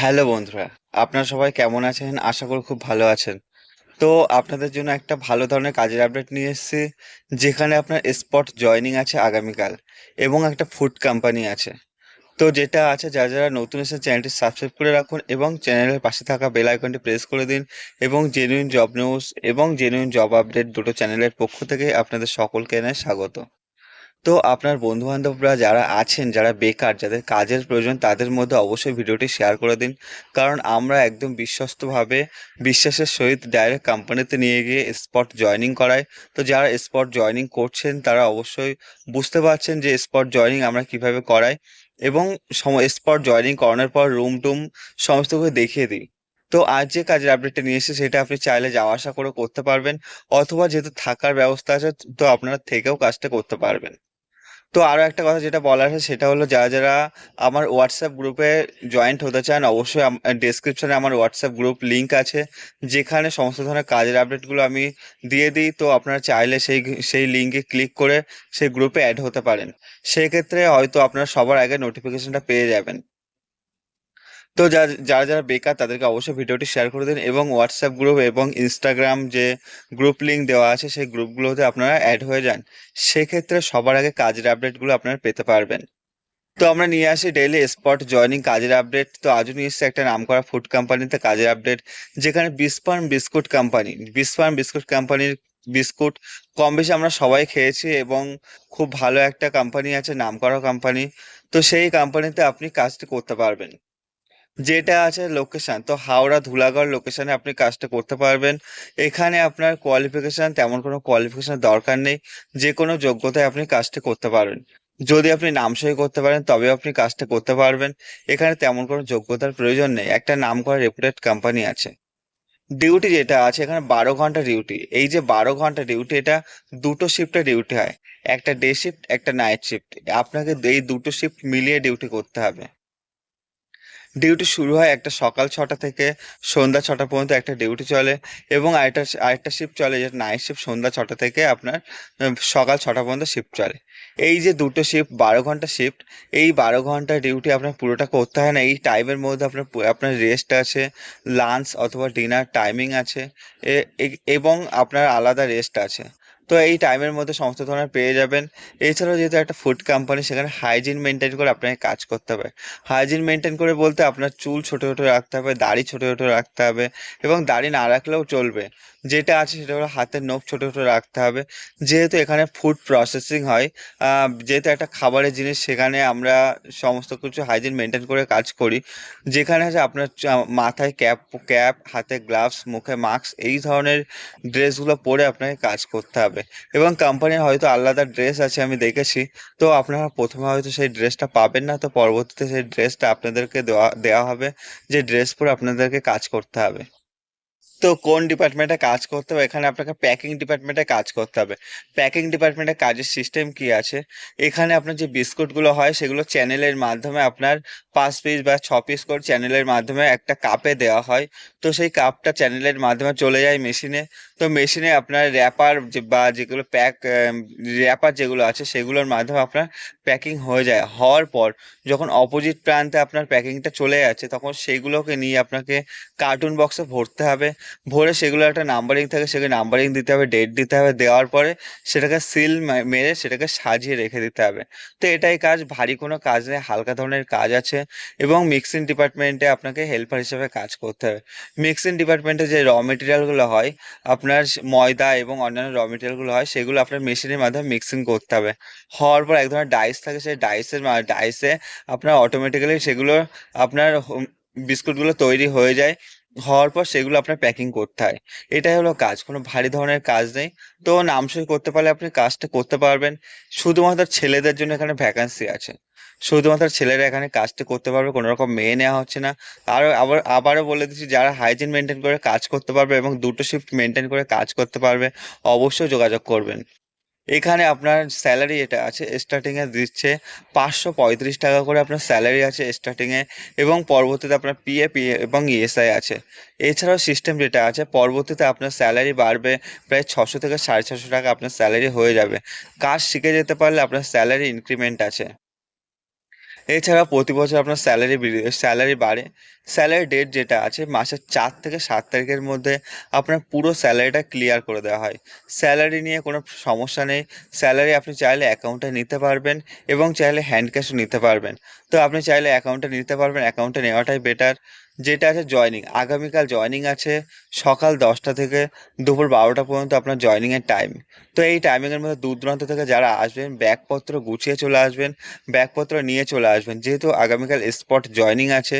Hello বন্ধুরা, আপনারা সবাই কেমন আছেন? আশা করি খুব ভালো আছেন। তো আপনাদের জন্য একটা ভালো ধরনের কাজের আপডেট নিয়ে এসেছি, যেখানে আপনার স্পট জয়নিং আছে আগামীকাল এবং একটা ফুড কোম্পানি আছে। তো যেটা আছে, যারা যারা নতুন এসে চ্যানেলটি সাবস্ক্রাইব করে রাখুন এবং চ্যানেলের পাশে থাকা বেল আইকনটি প্রেস করে দিন এবং জেনুইন জব নিউজ এবং জেনুইন জব আপডেট দুটো চ্যানেলের পক্ষ থেকে আপনাদের সকলকে এনে স্বাগত। তো আপনার বন্ধু-বান্ধবরা যারা আছেন, যারা বেকার, যাদের কাজের প্রয়োজন তাদের মধ্যে অবশ্যই ভিডিওটি শেয়ার করে দিন। কারণ আমরা একদম বিশ্বস্তভাবে বিশ্বাসের সহিত ডাইরেক্ট কোম্পানিতে নিয়ে গিয়ে স্পট জয়েনিং করাই। তো যারা স্পট জয়েনিং করছেন তারা অবশ্যই বুঝতে পারছেন যে স্পট জয়েনিং আমরা কীভাবে করাই এবং স্পট জয়েনিং করানোর পর রুম-টুম সমস্ত কিছু দেখিয়ে দিই। তো আজ যে কাজের আপডেটটা নিয়ে এসেছি সেটা আপনি চাইলে যাওয়া আসা করে করতে পারবেন অথবা যেহেতু থাকার ব্যবস্থা আছে তো আপনারা থেকেও কাজটা করতে পারবেন। তো আরও একটা কথা যেটা বলার আছে সেটা হলো যারা, যারা আমার হোয়াটসঅ্যাপ গ্রুপে জয়েন্ট হতে চান অবশ্যই ডিসক্রিপশানে আমার হোয়াটসঅ্যাপ গ্রুপ লিঙ্ক আছে। যেখানে সমস্ত ধরনের কাজের আপডেটগুলো আমি দিয়ে দিই। তো আপনারা চাইলে সেই সেই লিঙ্কে ক্লিক করে সেই গ্রুপে অ্যাড হতে পারেন। সেক্ষেত্রে হয়তো আপনারা সবার আগে নোটিফিকেশনটা পেয়ে যাবেন। তো যারা, যারা বেকার তাদেরকে অবশ্যই ভিডিওটি শেয়ার করে দিন এবং হোয়াটসঅ্যাপ গ্রুপ এবং ইনস্টাগ্রাম যে গ্রুপ লিঙ্ক দেওয়া আছে সেই গ্রুপগুলোতে আপনারা অ্যাড হয়ে যান। সেক্ষেত্রে সবার আগে কাজের আপডেটগুলো আপনারা পেতে পারবেন। তো আমরা নিয়ে আসি ডেইলি স্পট জয়নিং কাজের আপডেট। তো আজও নিয়ে এসেছি একটা নামকরা ফুড কোম্পানিতে কাজের আপডেট। যেখানে Bisk Farm biscuit company, Bisk Farm biscuit কোম্পানির বিস্কুট কম বেশি আমরা সবাই খেয়েছি এবং খুব ভালো একটা কোম্পানি আছে নামকরা কোম্পানি। তো সেই কোম্পানিতে আপনি কাজটি করতে পারবেন। যেটা আছে লোকেশান তো হাওড়া ধুলাগড় লোকেশানে আপনি কাজটা করতে পারবেন। এখানে আপনার কোয়ালিফিকেশান তেমন কোনো কোয়ালিফিকেশনের দরকার নেই। যে কোনো যোগ্যতায় আপনি কাজটি করতে পারবেন। যদি আপনি নামসই করতে পারেন তবেও আপনি কাজটা করতে পারবেন। এখানে তেমন কোনো যোগ্যতার প্রয়োজন নেই। একটা নাম করা রেপুটেড কোম্পানি আছে। ডিউটি যেটা আছে এখানে ১২ ঘণ্টা ডিউটি। এই যে ১২ ঘণ্টা ডিউটি এটা দুটো শিফটে ডিউটি হয়। একটা ডে শিফট, একটা নাইট শিফট। আপনাকে এই দুটো শিফট মিলিয়ে ডিউটি করতে হবে। ডিউটি শুরু হয় একটা সকাল ছটা থেকে সন্ধ্যা ছটা পর্যন্ত একটা ডিউটি চলে এবং আরেকটা আরেকটা শিফট চলে যেটা নাইট শিফট সন্ধ্যা ছটা থেকে আপনার সকাল ছটা পর্যন্ত শিফট চলে। এই যে দুটো শিফট ১২ ঘণ্টা শিফট, এই ১২ ঘণ্টা ডিউটি আপনার পুরোটা করতে হয় না। এই টাইমের মধ্যে আপনার আপনার রেস্ট আছে, লাঞ্চ অথবা ডিনার টাইমিং আছে এবং আপনার আলাদা রেস্ট আছে। তো এই টাইমের মধ্যে সমস্ত ধরনের পেয়ে যাবেন। এছাড়াও যেহেতু একটা ফুড কোম্পানি সেখানে হাইজিন মেনটেন করে আপনাকে কাজ করতে হবে। হাইজিন মেনটেন করে বলতে আপনার চুল ছোট, ছোট রাখতে হবে, দাড়ি ছোট, ছোট রাখতে হবে এবং দাড়ি না রাখলেও চলবে। যেটা আছে সেটা হলো হাতের নখ ছোট, ছোট রাখতে হবে। যেহেতু এখানে ফুড প্রসেসিং হয়, যেহেতু একটা খাবারের জিনিস সেখানে আমরা সমস্ত কিছু হাইজিন মেনটেন করে কাজ করি। যেখানে আছে আপনার মাথায় ক্যাপ ক্যাপ, হাতে গ্লাভস, মুখে মাস্ক এই ধরনের ড্রেসগুলো পরে আপনাকে কাজ করতে হবে এবং কোম্পানির হয়তো আলাদা ড্রেস আছে আমি দেখেছি। তো আপনারা প্রথমে হয়তো সেই ড্রেসটা পাবেন না। তো পরবর্তীতে সেই ড্রেসটা আপনাদেরকে দেওয়া দেওয়া হবে। যে ড্রেস পরে আপনাদেরকে কাজ করতে হবে। তো কোন ডিপার্টমেন্টে কাজ করতে হবে? এখানে আপনাকে প্যাকিং ডিপার্টমেন্টে কাজ করতে হবে। প্যাকিং ডিপার্টমেন্টে কাজের সিস্টেম কি আছে? এখানে আপনার যে বিস্কুটগুলো হয়, সেগুলো চ্যানেলের মাধ্যমে আপনার পাঁচ পিস বা ছ পিস করে চ্যানেলের মাধ্যমে একটা কাপে দেওয়া হয়। তো সেই কাপটা চ্যানেলের মাধ্যমে চলে যায় মেশিনে। তো মেশিনে আপনার র‍্যাপার বা যেগুলো প্যাক র‍্যাপার যেগুলো আছে, সেগুলোর মাধ্যমে আপনার প্যাকিং হয়ে যায়। হওয়ার পর যখন অপোজিট প্রান্তে আপনার প্যাকিংটা চলে যাচ্ছে, তখন সেগুলোকে নিয়ে আপনাকে কার্টুন বক্সে ভরতে হবে। ভরে সেগুলো একটা নাম্বারিং থাকে সেগুলো নাম্বারিং দিতে হবে, ডেট দিতে হবে। দেওয়ার পরে সেটাকে সিল মেরে সেটাকে সাজিয়ে রেখে দিতে হবে। তো এটাই কাজ ভারী কোনো কাজ নেই, হালকা ধরনের কাজ আছে এবং মিক্সিং ডিপার্টমেন্টে আপনাকে হেল্পার হিসেবে কাজ করতে হবে। মিক্সিং ডিপার্টমেন্টে যে র মেটেরিয়ালগুলো হয় আপনার ময়দা এবং অন্যান্য র মেটেরিয়ালগুলো হয় সেগুলো আপনার মেশিনের মাধ্যমে মিক্সিং করতে হবে। হওয়ার পর এক ধরনের ডাইস থাকে সেই ডাইসের ডাইসে আপনার অটোমেটিক্যালি সেগুলো আপনার বিস্কুটগুলো তৈরি হয়ে যায়। হওয়ার পর সেগুলো আপনার প্যাকিং করতে হয়। এটাই হলো কাজ। কোনো ভারী ধরনের কাজ নেই। তো নামসই করতে পারলে আপনি কাজটা করতে পারবেন। শুধুমাত্র ছেলেদের জন্য এখানে ভ্যাকেন্সি আছে। শুধুমাত্র ছেলেরা এখানে কাজটি করতে পারবে। কোনো রকম মেয়ে নেওয়া হচ্ছে না। আরও আবার, আবারও বলে দিচ্ছি, যারা হাইজিন মেনটেন করে কাজ করতে পারবে এবং দুটো শিফট মেনটেন করে কাজ করতে পারবে, অবশ্যই যোগাযোগ করবেন। এখানে আপনার স্যালারি এটা আছে স্টার্টিংয়ে দিচ্ছে পাঁচশো পঁয়ত্রিশ টাকা করে আপনার স্যালারি আছে স্টার্টিংয়ে এবং পরবর্তীতে আপনার পিএফ ই এবং ইএসআই আছে। এছাড়াও সিস্টেম যেটা আছে, পরবর্তীতে আপনার স্যালারি বাড়বে প্রায় ছশো থেকে ৳৬৫০ আপনার স্যালারি হয়ে যাবে। কাজ শিখে যেতে পারলে আপনার স্যালারি ইনক্রিমেন্ট আছে। এছাড়া প্রতি বছর আপনার স্যালারি স্যালারি বাড়ে। স্যালারি ডেট যেটা আছে, মাসের চার থেকে সাত তারিখের মধ্যে আপনার পুরো স্যালারিটা ক্লিয়ার করে দেওয়া হয়। স্যালারি নিয়ে কোনো সমস্যা নেই। স্যালারি আপনি চাইলে অ্যাকাউন্টে নিতে পারবেন এবং চাইলে হ্যান্ড ক্যাশও নিতে পারবেন। তো আপনি চাইলে অ্যাকাউন্টে নিতে পারবেন অ্যাকাউন্টে নেওয়াটাই বেটার যেটা আছে জয়নিং আগামীকাল জয়নিং আছে সকাল দশটা থেকে দুপুর বারোটা পর্যন্ত আপনার জয়নিংয়ের টাইম তো এই টাইমিংয়ের মধ্যে দূর দূরান্ত থেকে যারা আসবেন, ব্যাগপত্র গুছিয়ে চলে আসবেন, ব্যাগপত্র নিয়ে চলে আসবেন। যেহেতু আগামীকাল স্পট জয়নিং আছে,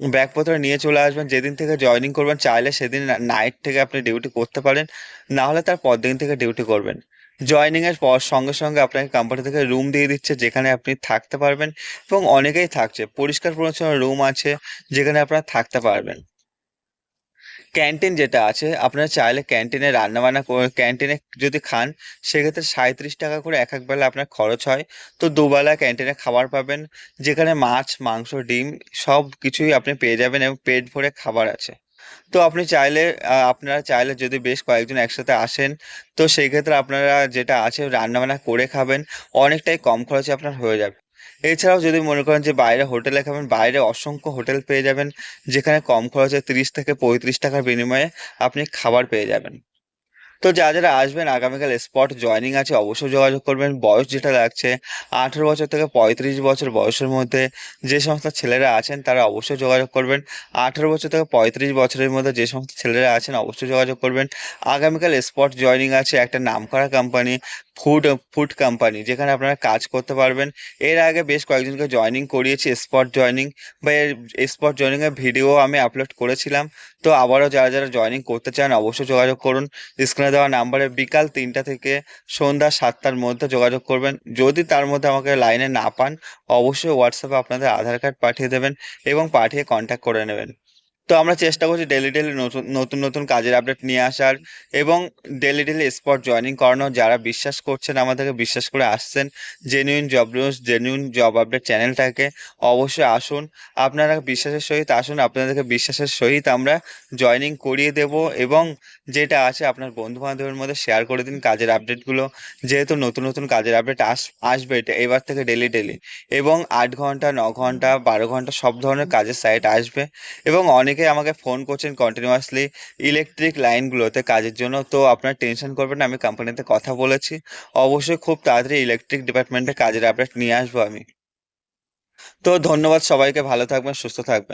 ব্যাগপত্র নিয়ে চলে আসবেন, যেদিন থেকে জয়নিং করবেন, চাইলে সেদিন নাইট থেকে আপনি ডিউটি করতে পারেন না হলে তার পর দিন থেকে ডিউটি করবেন। জয়নিং এর পর সঙ্গে সঙ্গে আপনাকে কোম্পানি থেকে রুম দিয়ে দিচ্ছে, যেখানে আপনি থাকতে পারবেন এবং অনেকেই থাকছে। পরিষ্কার পরিচ্ছন্ন রুম আছে, যেখানে আপনারা থাকতে পারবেন। ক্যান্টিন যেটা আছে, আপনারা চাইলে ক্যান্টিনে রান্নাবান্না ক্যান্টিনে যদি খান, সেক্ষেত্রে সাঁইত্রিশ টাকা করে এক এক বেলা আপনার খরচ হয়। তো দুবেলা ক্যান্টিনে খাবার পাবেন, যেখানে মাছ, মাংস, ডিম সব কিছুই আপনি পেয়ে যাবেন এবং পেট ভরে খাবার আছে। তো আপনি চাইলে আপনারা চাইলে যদি বেশ কয়েকজন একসাথে আসেন, তো সেই ক্ষেত্রে আপনারা যেটা আছে রান্নাবান্না করে খাবেন, অনেকটাই কম খরচে আপনার হয়ে যাবে। এছাড়াও যদি মনে করেন যে বাইরে হোটেলে খাবেন, বাইরে অসংখ্য হোটেল পেয়ে যাবেন, যেখানে কম খরচে তিরিশ থেকে পঁয়ত্রিশ টাকার বিনিময়ে আপনি খাবার পেয়ে যাবেন। তো যারা যারা আসবেন, আগামীকাল স্পট জয়নিং আছে, অবশ্যই যোগাযোগ করবেন। বয়স যেটা লাগছে, আঠেরো বছর থেকে পঁয়ত্রিশ বছর বয়সের মধ্যে যে সমস্ত ছেলেরা আছেন, তারা অবশ্যই যোগাযোগ করবেন। আঠেরো বছর থেকে পঁয়ত্রিশ বছরের মধ্যে যে সমস্ত ছেলেরা আছেন, অবশ্যই যোগাযোগ করবেন। আগামীকাল স্পট জয়নিং আছে একটা নামকরা কোম্পানি ফুড ফুড কোম্পানি যেখানে আপনারা কাজ করতে পারবেন। এর আগে বেশ কয়েকজনকে জয়নিং করিয়েছি স্পট জয়নিং বা এর স্পট জয়নিংয়ের ভিডিও আমি আপলোড করেছিলাম। তো আবারও যারা যারা জয়নিং করতে চান, অবশ্যই যোগাযোগ করুন। স্ক্রিনে দেওয়া নাম্বারে বিকাল তিনটা থেকে সন্ধ্যা সাতটার মধ্যে যোগাযোগ করবেন। যদি তার মধ্যে আমাকে লাইনে না পান, অবশ্যই হোয়াটসঅ্যাপে আপনাদের আধার কার্ড পাঠিয়ে দেবেন এবং পাঠিয়ে কন্ট্যাক্ট করে নেবেন। তো আমরা চেষ্টা করছি ডেলি ডেলি নতুন নতুন নতুন কাজের আপডেট নিয়ে আসার এবং ডেলি ডেলি স্পট জয়েনিং করানো যারা বিশ্বাস করছেন, আমাদেরকে বিশ্বাস করে আসছেন genuine job news genuine job update চ্যানেলটাকে অবশ্যই আসুন। আপনারা বিশ্বাসের সহিত আসুন, আপনাদেরকে বিশ্বাসের সহিত আমরা জয়েনিং করিয়ে দেব এবং যেটা আছে আপনার বন্ধু বান্ধবের মধ্যে শেয়ার করে দিন কাজের আপডেটগুলো যেহেতু নতুন নতুন কাজের আপডেট আস, আসবে, এটা এবার থেকে ডেলি ডেলি এবং আট ঘণ্টা, ন ঘণ্টা, বারো ঘণ্টা সব ধরনের কাজের সাইট আসবে এবং অনেকেই আমাকে ফোন করছেন কন্টিনিউয়াসলি ইলেকট্রিক লাইনগুলোতে কাজের জন্য, তো আপনার টেনশন করবেন না, আমি কোম্পানিতে কথা বলেছি। অবশ্যই খুব তাড়াতাড়ি ইলেকট্রিক ডিপার্টমেন্টে কাজের আপডেট নিয়ে আসব আমি। তো ধন্যবাদ সবাইকে, ভালো থাকবেন, সুস্থ থাকবেন।